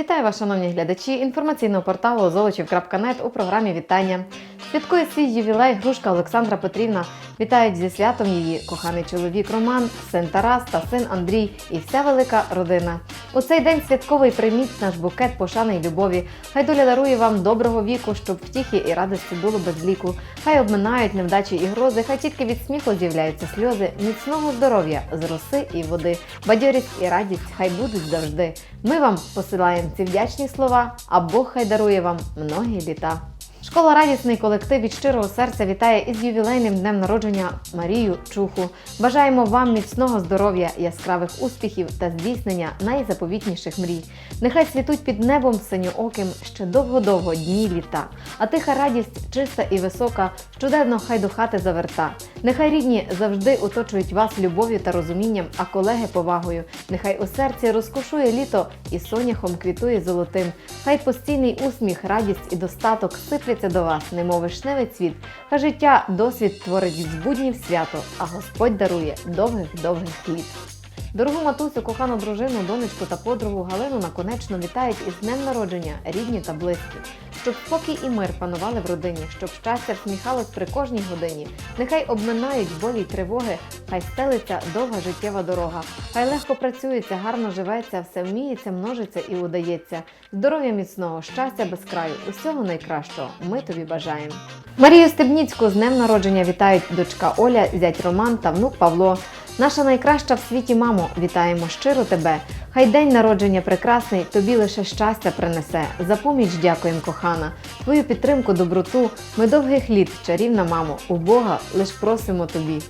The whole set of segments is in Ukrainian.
Вітаю вас, шановні глядачі інформаційного порталу золочів.нет у програмі Вітання. Святкує свій ювілей грушка Олександра Петрівна. Вітають зі святом її коханий чоловік Роман, син Тарас та син Андрій і вся велика родина. У цей день святковий прийміть наш букет пошани й любові. Хай доля дарує вам доброго віку, щоб втіхи і радості було без ліку. Хай обминають невдачі і грози, хай тільки від сміху з'являються сльози, міцного здоров'я з роси і води, бадьорість і радість хай будуть завжди. Ми вам посилаємо ці вдячні слова, а Бог хай дарує вам многі літа. Школа радісний колектив від щирого серця вітає із ювілейним днем народження Марію Чуху. Бажаємо вам міцного здоров'я, яскравих успіхів та здійснення найзаповітніших мрій. Нехай світуть під небом синьооким ще довго-довго дні літа. А тиха радість, чиста і висока, щоденно хай до хати заверта. Нехай рідні завжди оточують вас любов'ю та розумінням, а колеги повагою. Нехай у серці розкошує літо і соняхом квітує золотим. Хай постійний усміх, радість і достаток сипляться до вас, немов вишневий цвіт. Та життя досвід творить з буднів свято, а Господь дарує довгих-довгих літ. Дорогу матусю, кохану дружину, донечку та подругу Галину наконечно вітають із днем народження рідні та близькі. Щоб спокій і мир панували в родині, щоб щастя всміхалось при кожній годині. Нехай обминають болі й тривоги, хай стелиться довга життєва дорога. Хай легко працюється, гарно живеться, все вміється, множиться і удається. Здоров'я міцного, щастя без краю, усього найкращого. Ми тобі бажаємо. Марію Стебніцьку з днем народження вітають дочка Оля, зять Роман та внук Павло. Наша найкраща в світі мамо, вітаємо щиро тебе. Хай день народження прекрасний, тобі лише щастя принесе. За поміч дякуємо, кохана. Твою підтримку, доброту. Ми довгих літ, чарівна мамо, у Бога лиш просимо тобі.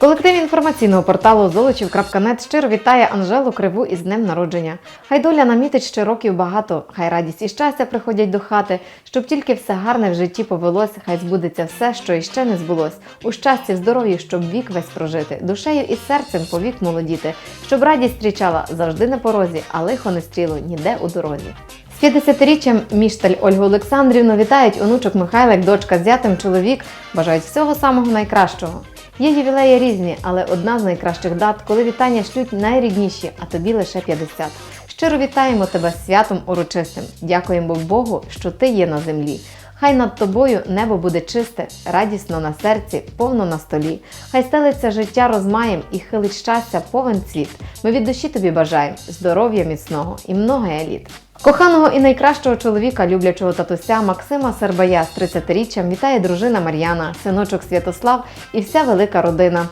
Колектив інформаційного порталу золочів.нет щиро вітає Анжелу Криву із днем народження. Хай доля намітить ще років багато, хай радість і щастя приходять до хати, щоб тільки все гарне в житті повелось, хай збудеться все, що іще не збулось. У щасті, здоров'ї, щоб вік весь прожити, душею і серцем повік молодіти, щоб радість зустрічала завжди на порозі, а лихо не стріло ніде у дорозі. З 50-річчям Мішталь Ольгу Олександрівну вітають онучок Михайлик, дочка з зятем чоловік, бажають всього самого найкращого. Є ювілеї різні, але одна з найкращих дат, коли вітання шлють найрідніші, а тобі лише 50. Щиро вітаємо тебе святом урочистим. Дякуємо Богу, що ти є на землі. Хай над тобою небо буде чисте, радісно на серці, повно на столі. Хай стелиться життя розмаєм і хилить щастя повен цвіт. Ми від душі тобі бажаємо здоров'я міцного і много еліт. Коханого і найкращого чоловіка, люблячого татуся Максима Сербая з 30-річчям вітає дружина Мар'яна, синочок Святослав і вся велика родина.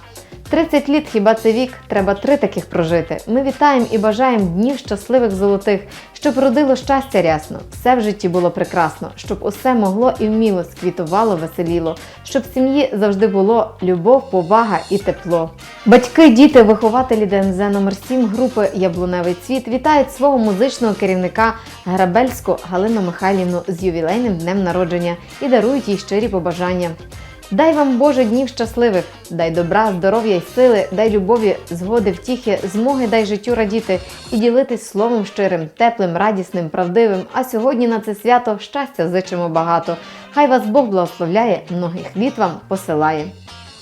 30 літ хіба це вік, треба три таких прожити. Ми вітаємо і бажаємо днів щасливих золотих, щоб родило щастя рясно, все в житті було прекрасно, щоб усе могло і вміло, сквітувало, веселіло, щоб в сім'ї завжди було любов, повага і тепло. Батьки, діти, вихователі ДНЗ номер 7 групи Яблуневий цвіт вітають свого музичного керівника Грабельську Галину Михайлівну з ювілейним днем народження і дарують їй щирі побажання. Дай вам Боже днів щасливих, дай добра, здоров'я й сили, дай любові, згоди, втіхи, змоги дай життю радіти і ділитись словом щирим, теплим, радісним, правдивим. А сьогодні на це свято щастя зичимо багато. Хай вас Бог благословляє, многих літ вам посилає.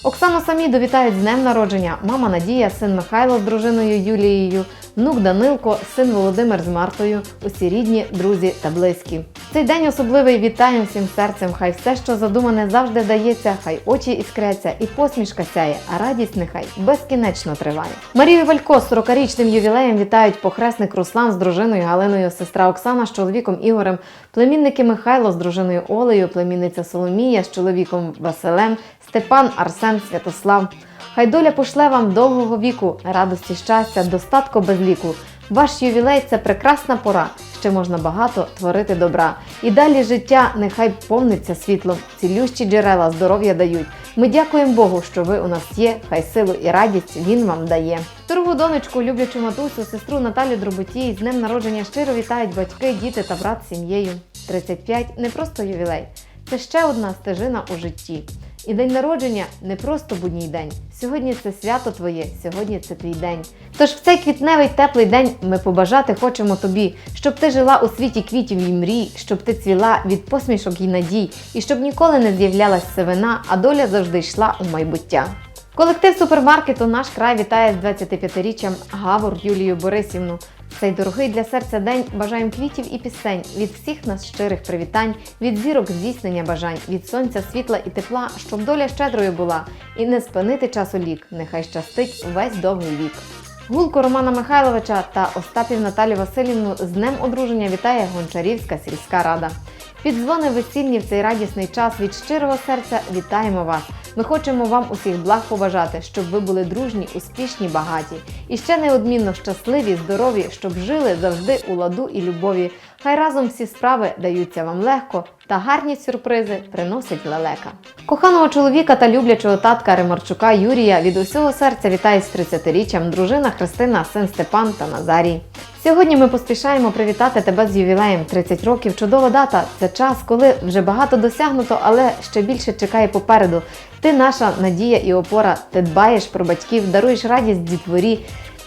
Оксану Саміду вітають з днем народження. Мама Надія, син Михайло з дружиною Юлією, внук Данилко, син Володимир з Мартою, усі рідні, друзі та близькі. Цей день особливий вітаємо всім серцем. Хай все, що задумане, завжди дається, хай очі іскряться і посмішка сяє, а радість нехай безкінечно триває. Марію Валько з 40-річним ювілеєм вітають похресник Руслан з дружиною Галиною, сестра Оксана з чоловіком Ігорем, племінники Михайло з дружиною Олею, племінниця Соломія з чоловіком Василем, Степан, Арсен, Святослав. Хай доля пошле вам довгого віку, радості, щастя, достатку без ліку. Ваш ювілей це прекрасна пора. Ще можна багато творити добра. І далі життя нехай повниться світлом, цілющі джерела здоров'я дають. Ми дякуємо Богу, що ви у нас є. Хай силу і радість Він вам дає. Дорогу донечку, люблячу матусю, сестру Наталю Дроботій з днем народження щиро вітають батьки, діти та брат з сім'єю. 35 не просто ювілей, це ще одна стежина у житті. І день народження не просто будній день. Сьогодні це свято твоє, сьогодні це твій день. Тож в цей квітневий теплий день ми побажати хочемо тобі, щоб ти жила у світі квітів і мрій, щоб ти цвіла від посмішок і надій, і щоб ніколи не з'являлась сивина, а доля завжди йшла у майбуття. Колектив супермаркету Наш край вітає з 25-річчям Гавор Юлію Борисівну. Цей дорогий для серця день бажаємо квітів і пісень від всіх нас щирих привітань, від зірок здійснення бажань, від сонця, світла і тепла, щоб доля щедрою була, і не спинити часу лік, нехай щастить весь довгий вік. Гулко Романа Михайловича та Остапів Наталі Васильівну з днем одруження вітає Гончарівська сільська рада. Під дзвони весільні в цей радісний час від щирого серця вітаємо вас. Ми хочемо вам усіх благ побажати, щоб ви були дружні, успішні, багаті. І ще неодмінно щасливі, здорові, щоб жили завжди у ладу і любові. Хай разом всі справи даються вам легко, та гарні сюрпризи приносить лелека. Коханого чоловіка та люблячого татка Ремарчука Юрія від усього серця вітає з 30-річчям дружина Христина, син Степан та Назарій. Сьогодні ми поспішаємо привітати тебе з ювілеєм 30 років. Чудова дата. Це час, коли вже багато досягнуто, але ще більше чекає попереду. Ти наша надія і опора. Ти дбаєш про батьків, даруєш радість дітворі.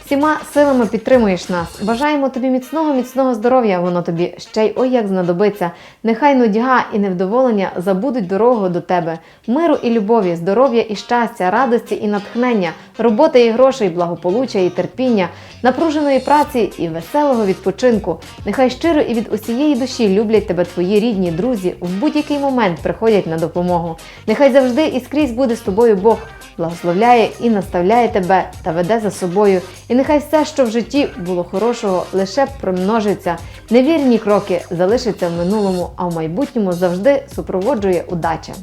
Всіма силами підтримуєш нас. Бажаємо тобі міцного, міцного здоров'я. Воно тобі ще й ой як знадобиться. Нехай нудьга і невдоволення забудуть дорогу до тебе. Миру і любові, здоров'я і щастя, радості і натхнення, роботи і грошей, благополуччя і терпіння, напруженої праці і веселого відпочинку. Нехай щиро і від усієї душі люблять тебе твої рідні, друзі, в будь-який момент приходять на допомогу. Нехай завжди і скрізь буде з тобою Бог благословляє і наставляє тебе та веде за собою. І нехай все, що в житті було хорошого, лише примножиться. Невірні кроки залишаться в минулому, а в майбутньому завжди супроводжує удача.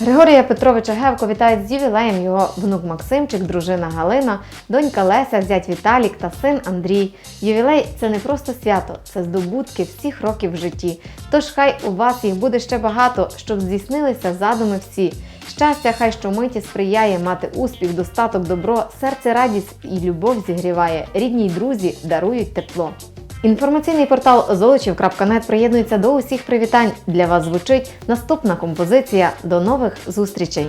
Григорія Петровича Гевко вітають з ювілеєм його внук Максимчик, дружина Галина, донька Леся, зять Віталік та син Андрій. Ювілей це не просто свято, це здобутки всіх років в житті. Тож хай у вас їх буде ще багато, щоб здійснилися задуми всі. Щастя, хай щомиті сприяє мати успіх, достаток, добро, серце радість і любов зігріває. Рідні й друзі дарують тепло. Інформаційний портал золочів.нет приєднується до усіх привітань. Для вас звучить наступна композиція. До нових зустрічей!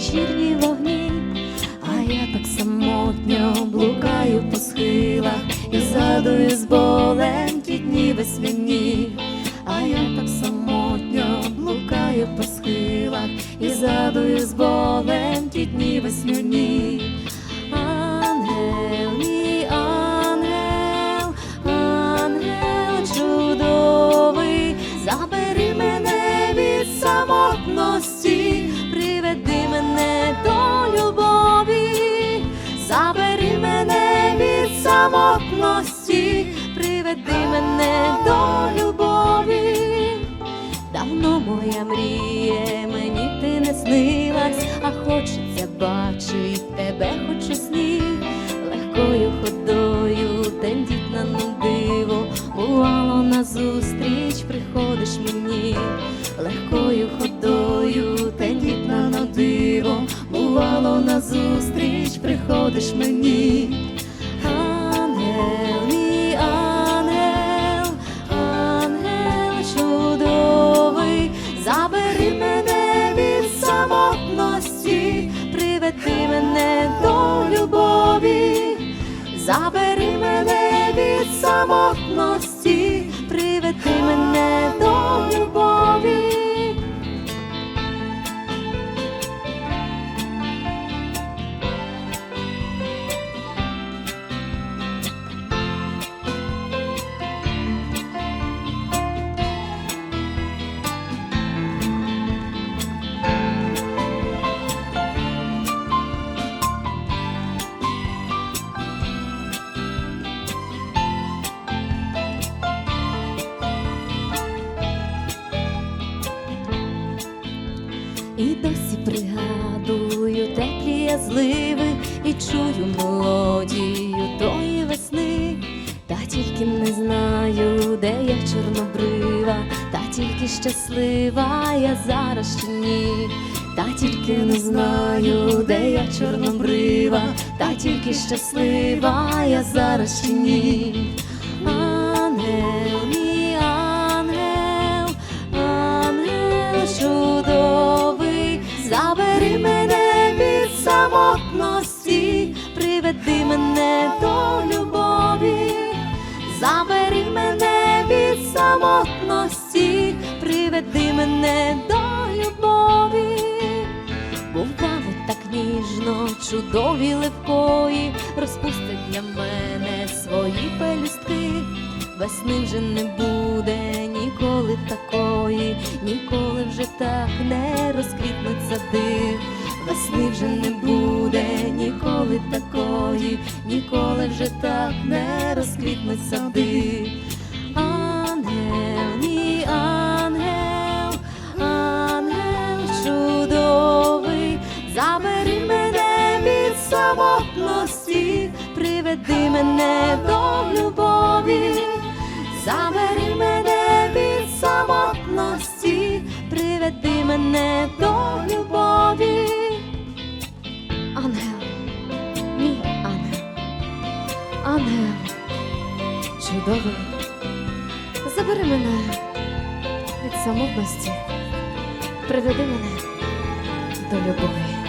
Вечірні вогні, мріє, мені ти не снилась, а хочеться бачить самотності, приведи мене пригадую теплі я зливи і чую мелодію тої весни, та тільки не знаю, де я чорнобрива, та тільки щаслива я зараз чи ні, та тільки не знаю, де я чорнобрива, та тільки щаслива я зараз чи ні. Приведи мене до любові, забери мене від самотності, приведи мене до любові. Бувало так ніжно, чудові левкої, розпустить для мене свої пелюстки. Весни вже не буде ніколи такої, ніколи вже так не ніколи вже так не розквітнуть сади. Від самотності, приведи мене до любові.